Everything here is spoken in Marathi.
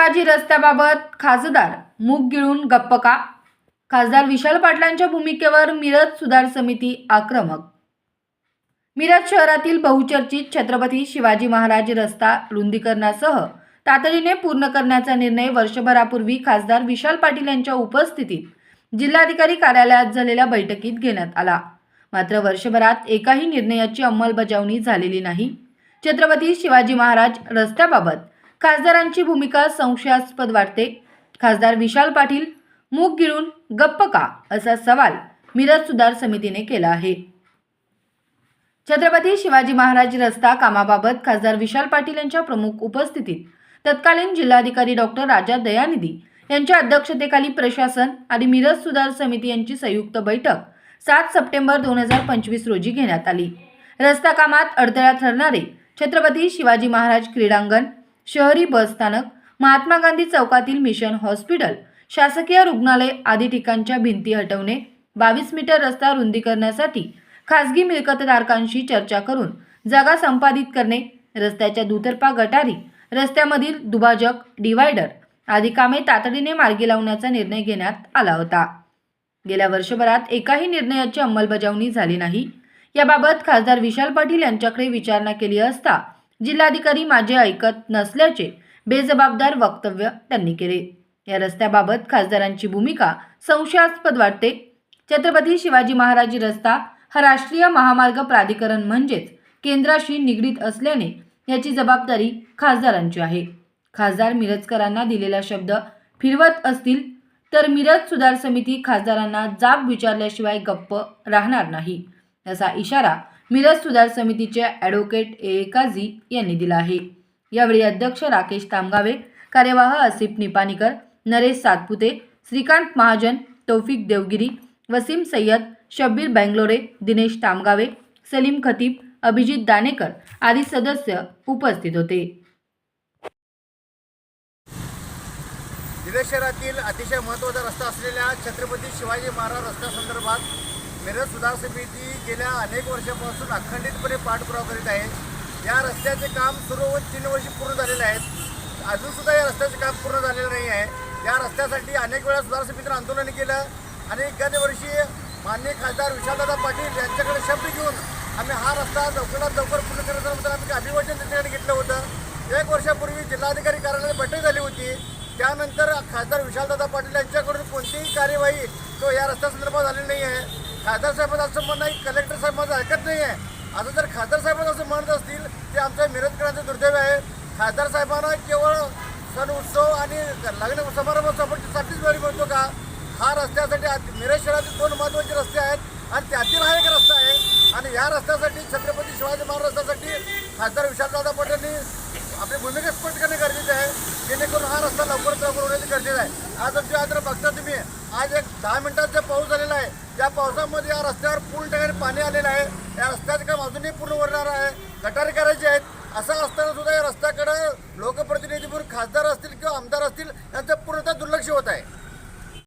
शिवाजी रस्त्याबाबत खासदार मूग गिळून गप्प का? खासदार विशाल पाटलांच्या भूमिकेवर मिरज सुधार समिती आक्रमक. मिरज शहरातील बहुचर्चित छत्रपती शिवाजी महाराज रस्ता रुंदीकरणासह तातडीने पूर्ण करण्याचा निर्णय वर्षभरापूर्वी खासदार विशाल पाटील यांच्या उपस्थितीत जिल्हाधिकारी कार्यालयात झालेल्या बैठकीत घेण्यात आला. मात्र वर्षभरात एकाही निर्णयाची अंमलबजावणी झालेली नाही. छत्रपती शिवाजी महाराज रस्त्याबाबत खासदारांची भूमिका संशयास्पद वाटते. खासदार विशाल पाटील मूग गिळून गप्प का? असा सवाल मिरज सुधार समितीने केला आहे. छत्रपती शिवाजी महाराज रस्ता कामाबाबत खासदार विशाल पाटील यांच्या प्रमुख उपस्थितीत तत्कालीन जिल्हाधिकारी डॉक्टर राजा दयानिधी यांच्या अध्यक्षतेखाली प्रशासन आणि मिरज सुधार समिती यांची संयुक्त बैठक सात सप्टेंबर दोन हजार पंचवीस रोजी घेण्यात आली. रस्ता कामात अडथळा ठरणारे छत्रपती शिवाजी महाराज क्रीडांगण शहरी बसस्थानक महात्मा गांधी चौकातील मिशन हॉस्पिटल शासकीय रुग्णालय आदी ठिकाणच्या भिंती हटवणे बावीस मीटर रस्ता रुंदी करण्यासाठी खासगी मिळकतधारकांशी चर्चा करून जागा संपादित करणे रस्त्याच्या दुतर्फा गटारी रस्त्यामधील दुभाजक डिवायडर आदी कामे तातडीने मार्गी लावण्याचा निर्णय घेण्यात आला होता. गेल्या वर्षभरात एकाही निर्णयाची अंमलबजावणी झाली नाही. याबाबत खासदार विशाल पाटील यांच्याकडे विचारणा केली असता जिल्हाधिकारी माझे ऐकत नसल्याचे बेजबाबदार वक्तव्य त्यांनी केले. या रस्त्याबाबत खासदारांची भूमिका संशयास्पद वाटते. छत्रपती शिवाजी महाराज रस्ता हा राष्ट्रीय महामार्ग प्राधिकरण म्हणजेच केंद्राशी निगडीत असल्याने याची जबाबदारी खासदारांची आहे. खासदार मिरजकरांना दिलेला शब्द फिरवत असतील तर मिरज सुधार समिती खासदारांना जाब विचारल्याशिवाय गप्प राहणार नाही असा इशारा मिरज सुधार समितीचे ॲडव्होकेट ए. काझी यांनी दिला आहे. यावेळी अध्यक्ष राकेश तामगावे कार्यवाह असिफ निपाणीकर नरेश सातपुते श्रीकांत महाजन तौफिक देवगिरी वसीम सय्यद शब्बीर बँगलोरे दिनेश तामगावे सलीम खतीब अभिजित दानेकर आदी सदस्य उपस्थित होते. शहरातील अतिशय महत्त्वाचा रस्ता असलेल्या छत्रपती शिवाजी महाराज रस्त्यासंदर्भात मिरज सुधार समिती गेल्या अनेक वर्षापासून अखंडितपणे पाठपुरावा करीत आहे. या रस्त्याचे काम सुरू होऊन तीन वर्षी पूर्ण झालेले आहेत. अजूनसुद्धा या रस्त्याचे काम पूर्ण झालेलं नाही आहे. या रस्त्यासाठी अनेक वेळा सुधार समितीनं आंदोलन केलं. आणि एखाद्या वर्षी माननीय खासदार विशालदादा पाटील यांच्याकडे शब्द घेऊन आम्ही हा रस्ता लवकरात लवकर पूर्ण करण्याचं आम्ही अभिवाचन त्यांच्याकडे घेतलं होतं. एक वर्षापूर्वी जिल्हाधिकारी कार्यालयात बैठक झाली होती. त्यानंतर खासदार विशालदादा पाटील यांच्याकडून कोणतीही कार्यवाही तो या रस्त्यासंदर्भात झालेली नाही आहे. खासदार साहेबांचं असं म्हणणं आहे कलेक्टर साहेब माझं ऐकत नाही आहे आता जर खासदार साहेबांचं असं म्हणत असतील ते आमच्या मिरजकरांचं दुर्दैव आहे. खासदार साहेबांना केवळ सण उत्सव आणि लग्न समारंभासाठीच वेळ मिळतो का? हा रस्त्यासाठी मिरज शहरातील दोन महत्त्वाचे रस्ते आहेत आणि त्यातील हा एक रस्ता आहे. आणि या रस्त्यासाठी छत्रपती शिवाजी महाराज रस्त्यासाठी खासदार विशालदादा पटेलनी आपली भूमिका स्पष्ट करणे गरजेचे आहे. जेणेकरून हा रस्ता लवकरात लवकर होण्याची गरजेचं आहे आज आमच्या आज बघता तुम्ही. आज एक दहा मिनिटाचा पाऊस झालेला आहे त्या पावसामध्ये या रस्त्यावर पूर्ण ठिकाणी पाणी आलेलं आहे. या रस्त्याचं काम अजूनही पूर्ण वरणार आहे. गटारी करायची आहेत. असं असताना सुद्धा या रस्त्याकडे लोकप्रतिनिधी म्हणून खासदार असतील किंवा आमदार असतील यांचं